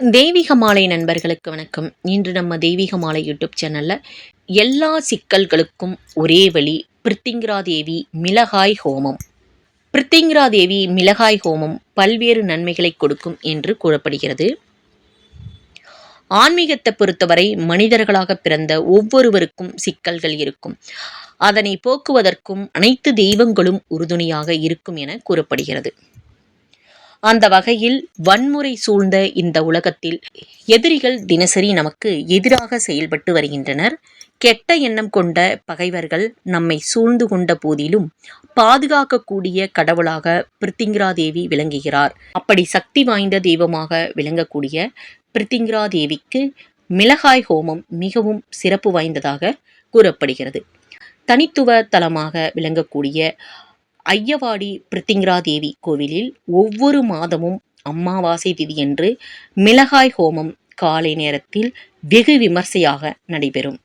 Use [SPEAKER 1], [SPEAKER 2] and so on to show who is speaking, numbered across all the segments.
[SPEAKER 1] தெய்வீக மாலை நண்பர்களுக்கு வணக்கம். இன்று நம்ம தெய்வீக மாலை யூடியூப் சேனலில் எல்லா சிக்கல்களுக்கும் ஒரே வழி பிரித்திங்கரா தேவி மிளகாய் ஹோமம். பிரித்திங்கரா தேவி மிளகாய் ஹோமம் பல்வேறு நன்மைகளை கொடுக்கும் என்று கூறப்படுகிறது. ஆன்மீகத்தை பொறுத்தவரை மனிதர்களாக பிறந்த ஒவ்வொருவருக்கும் சிக்கல்கள் இருக்கும். அதனை போக்குவதற்கும் அனைத்து தெய்வங்களும் உறுதுணையாக இருக்கும் என கூறப்படுகிறது. அந்த வகையில் வன்முறை சூழ்ந்த இந்த உலகத்தில் எதிரிகள் தினசரி நமக்கு எதிராக செயல்பட்டு வருகின்றனர். கெட்ட எண்ணம் கொண்ட பகைவர்கள் நம்மை சூழ்ந்து கொண்ட போதிலும் பாதுகாக்கக்கூடிய கடவுளாக பிரித்திங்கரா தேவி விளங்குகிறார். அப்படி சக்தி வாய்ந்த தெய்வமாக விளங்கக்கூடிய பிரித்திங்கரா தேவிக்கு மிளகாய் ஹோமம் மிகவும் சிறப்பு வாய்ந்ததாக கூறப்படுகிறது. தனித்துவ தலமாக விளங்கக்கூடிய ஐயவாடி பிரித்திங்கரா தேவி கோவிலில் ஒவ்வொரு மாதமும் அமாவாசை திதியன்று மிளகாய் ஹோமம் காலை நேரத்தில் வெகு விமர்சையாக நடைபெறும்.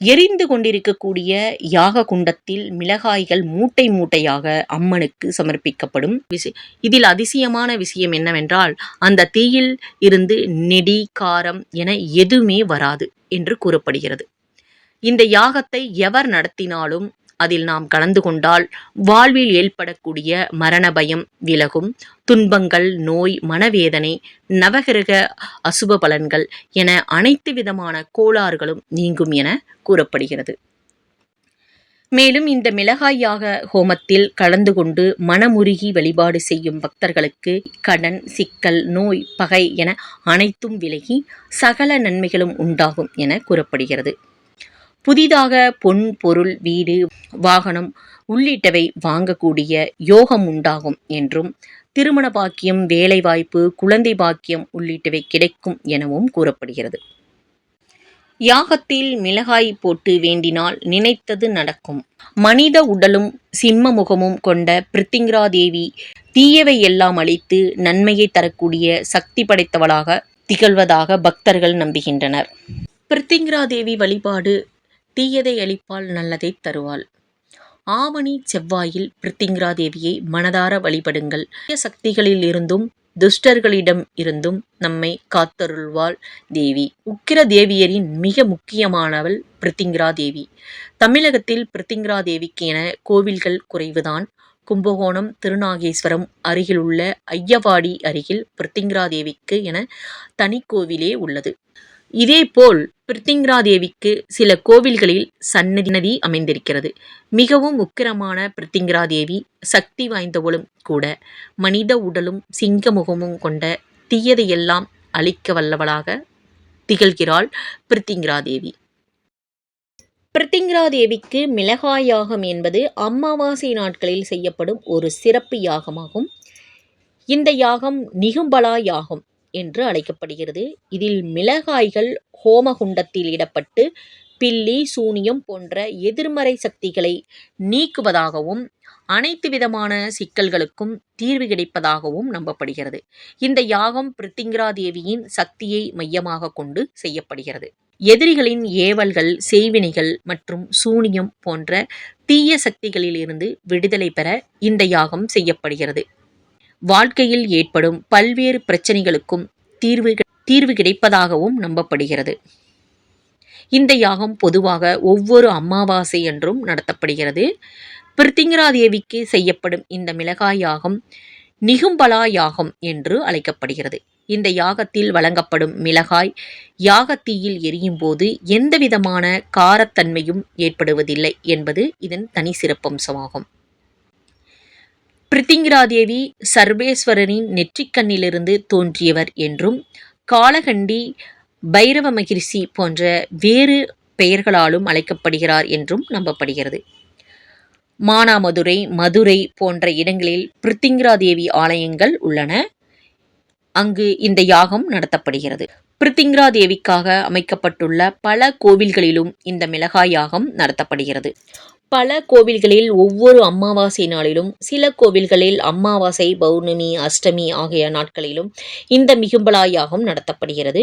[SPEAKER 1] எரிந்து கொண்டிருக்கக்கூடிய யாக குண்டத்தில் மிளகாய்கள் மூட்டை மூட்டையாக அம்மனுக்கு சமர்ப்பிக்கப்படும் இதில் அதிசயமான விஷயம் என்னவென்றால் அந்த தீயில் இருந்து நெடி காரம் என எதுவுமே வராது என்று கூறப்படுகிறது. இந்த யாகத்தை எவர் நடத்தினாலும் அதில் நாம் கலந்து கொண்டால் வாழ்வில் ஏற்படக்கூடிய மரண பயம் விலகும். துன்பங்கள் நோய் மனவேதனை நவகிரக அசுப பலன்கள் என அனைத்து விதமான கோளாறுகளும் நீங்கும் என கூறப்படுகிறது. மேலும் இந்த மிளகாய் யாக ஹோமத்தில் கலந்து கொண்டு மனமுருகி வழிபாடு செய்யும் பக்தர்களுக்கு கடன் சிக்கல் நோய் பகை என அனைத்தும் விலகி சகல நன்மைகளும் உண்டாகும் என கூறப்படுகிறது. புதிதாக பொன் பொருள் வீடு வாகனம் உள்ளிட்டவை வாங்கக்கூடிய யோகம் உண்டாகும் என்றும் திருமண பாக்கியம் வேலைவாய்ப்பு குழந்தை பாக்கியம் உள்ளிட்டவை கிடைக்கும் எனவும் கூறப்படுகிறது. யாகத்தில் மிளகாய் போட்டு வேண்டினால் நினைத்தது நடக்கும். மனித உடலும் சிம்ம முகமும் கொண்ட பிரித்திங்கரா தேவி தீயவை எல்லாம் அழித்து நன்மையை தரக்கூடிய சக்தி படைத்தவளாக திகழ்வதாக பக்தர்கள் நம்புகின்றனர். பிரித்திங்கரா தேவி வழிபாடு தீயதை அளிப்பால் நல்லதை தருவாள். ஆவணி செவ்வாயில் பிருத்திங்கரா தேவியை மனதார வழிபடுங்கள். சக்திகளில் இருந்தும் துஷ்டர்களிடம் இருந்தும் நம்மை காத்தருள்வாள் தேவி. உக்கிர தேவியரின் மிக முக்கியமானவள் பிரித்திங்கரா தேவி தமிழகத்தில் பிரித்திங்கரா தேவிக்கு என கோவில்கள் குறைவுதான். கும்பகோணம் திருநாகேஸ்வரம் அருகிலுள்ள ஐயவாடி அருகில் பிரித்திங்கரா தேவிக்கு என தனி கோவிலே உள்ளது. இதேபோல் பிரித்திங்கரா தேவிக்கு சில கோவில்களில் சன்னதி அமைந்திருக்கிறது. மிகவும் உக்கிரமான பிரித்திங்கரா தேவி சக்தி வாய்ந்தவளும் கூட மனித உடலும் சிங்க முகமும் கொண்ட தீயதையெல்லாம் அழிக்க வல்லவளாக திகழ்கிறாள் பிரித்திங்கரா தேவி பிரித்திங்கரா தேவிக்கு மிளகாய் யாகம் என்பது அமாவாசை நாட்களில் செய்யப்படும் ஒரு சிறப்பு யாகமாகும். இந்த யாகம் நிகும்பலா யாகம். என்று அழைக்கப்படுகிறது. இதில் மிளகாய்கள் ஹோமகுண்டத்தில் இடப்பட்டு பில்லி சூனியம் போன்ற எதிர்மறை சக்திகளை நீக்குவதாகவும் அனைத்து விதமான சிக்கல்களுக்கும் தீர்வு கிடைப்பதாகவும் நம்பப்படுகிறது. இந்த யாகம் பிரித்திங்கரா தேவியின் சக்தியை மையமாக கொண்டு செய்யப்படுகிறது. எதிரிகளின் ஏவல்கள் செய்வினைகள் மற்றும் சூனியம் போன்ற தீய சக்திகளிலிருந்து விடுதலை பெற இந்த யாகம் செய்யப்படுகிறது. வாழ்க்கையில் ஏற்படும் பல்வேறு பிரச்சனைகளுக்கும் தீர்வு தீர்வு கிடைப்பதாகவும் நம்பப்படுகிறது. இந்த யாகம் பொதுவாக ஒவ்வொரு அமாவாசை என்றும் நடத்தப்படுகிறது. பிரித்திங்கரா தேவிக்கு செய்யப்படும் இந்த மிளகாய் யாகம் நிகும்பலா யாகம் என்று அழைக்கப்படுகிறது. இந்த யாகத்தில் வழங்கப்படும் மிளகாய் யாகத்தீயில் எரியும் போது எந்தவிதமான காரத்தன்மையும் ஏற்படுவதில்லை என்பது இதன் தனி சிறப்பம்சமாகும் பிரித்திங்கிராதேவி சர்வேஸ்வரனின் நெற்றிக்கண்ணிலிருந்து தோன்றியவர் என்றும் காலகண்டி பைரவ மகிழ்ச்சி போன்ற வேறு பெயர்களாலும் அழைக்கப்படுகிறார் என்றும் நம்பப்படுகிறது. மானாமதுரை மதுரை போன்ற இடங்களில் பிரித்திங்கிராதேவி ஆலயங்கள் உள்ளன. அங்கு இந்த யாகம் நடத்தப்படுகிறது. பிரித்திங்கிரா தேவிக்காக அமைக்கப்பட்டுள்ள பல கோவில்களிலும் இந்த மிளகாய் யாகம் நடத்தப்படுகிறது. பல கோவில்களில் ஒவ்வொரு அமாவாசை நாளிலும் சில கோவில்களில் அமாவாசை பௌர்ணமி அஷ்டமி ஆகிய நாட்களிலும் இந்த மிகும்பலா யாகம் நடத்தப்படுகிறது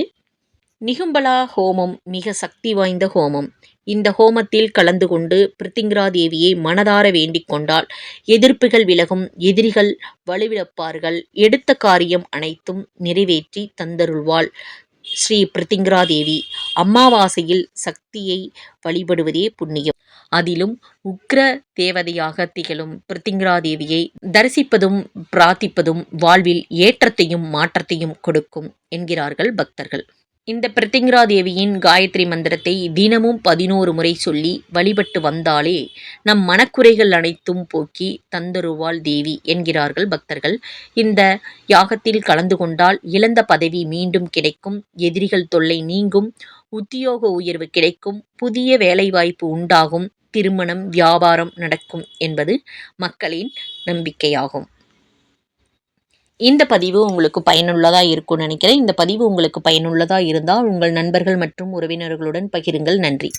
[SPEAKER 1] நிகும்பலா ஹோமம் மிக சக்தி வாய்ந்த ஹோமம். இந்த ஹோமத்தில் கலந்து கொண்டு பிரித்திங்கரா தேவியை மனதார வேண்டிக் கொண்டால் எதிர்ப்புகள் விலகும் எதிரிகள் வலுவிழப்பார்கள் எடுத்த காரியம் அனைத்தும் நிறைவேற்றி தந்தருள்வாள் ஸ்ரீ பிரித்திங்கரா தேவி. அமாவாசையில் சக்தியை வழிபடுவதே புண்ணியம். அதிலும் உக்ர தேவதையாக திகழும் பிரித்திங்கரா தேவியை தரிசிப்பதும் பிரார்த்திப்பதும் வாழ்வில் ஏற்றத்தையும் மாற்றத்தையும் கொடுக்கும் என்கிறார்கள் பக்தர்கள். இந்த பிரித்திங்கரா தேவியின் காயத்ரி மந்திரத்தை தினமும் பதினோரு முறை சொல்லி வழிபட்டு வந்தாலே நம் மனக்குறைகள் அனைத்தும் போக்கி தந்தருவாள் தேவி என்கிறார்கள் பக்தர்கள். இந்த யாகத்தில் கலந்து கொண்டால் இழந்த பதவி மீண்டும் கிடைக்கும் எதிரிகள் தொல்லை நீங்கும் உத்தியோக உயர்வு கிடைக்கும் புதிய வேலைவாய்ப்பு உண்டாகும் திருமணம் வியாபாரம் நடக்கும் என்பது மக்களின் நம்பிக்கையாகும். இந்த பதிவு உங்களுக்கு பயனுள்ளதா இருக்கும்னு நினைக்கிறேன். இந்த பதிவு உங்களுக்கு பயனுள்ளதா இருந்தால் உங்கள் நண்பர்கள் மற்றும் உறவினர்களுடன் பகிருங்கள். நன்றி.